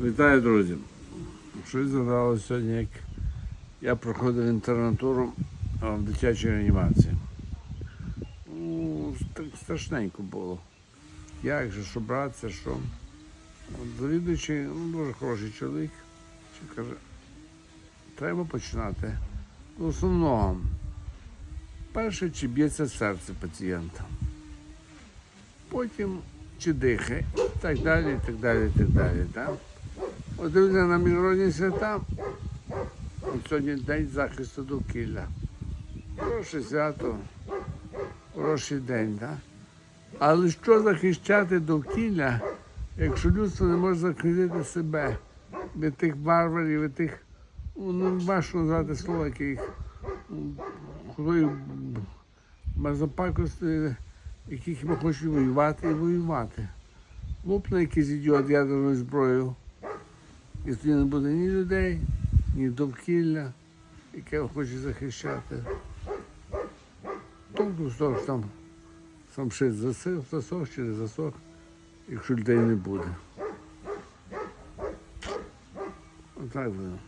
Вітаю, друзі. Щось згадало сьогодні, як я проходив інтернатуру в дитячій реанімації. Ну, так страшненько було. Як же, що братися, що. Завідуючий, ну, дуже хороший чоловік, що каже, треба починати. В основному, перше, чи б'ється серце пацієнта. Потім чи дихає, і так далі, і так далі, і так далі. Так? От дивіться на міжнародні свята. Сьогодні день захисту довкілля. Хороше свято, хороший день, так? Але що захищати довкілля, якщо людство не може захистити себе від тих варварів, від тих, ну, важко назвати слова, яких худої мерзопакості, які хіба хочуть воювати і воювати. Лупне якийсь ідіот ядерною зброєю. І тоді не буде ні людей, ні довкілля, яке хоче захищати. Толку з ж там сам шит засох, засох чи не засох, якщо людей не буде. Отак буде.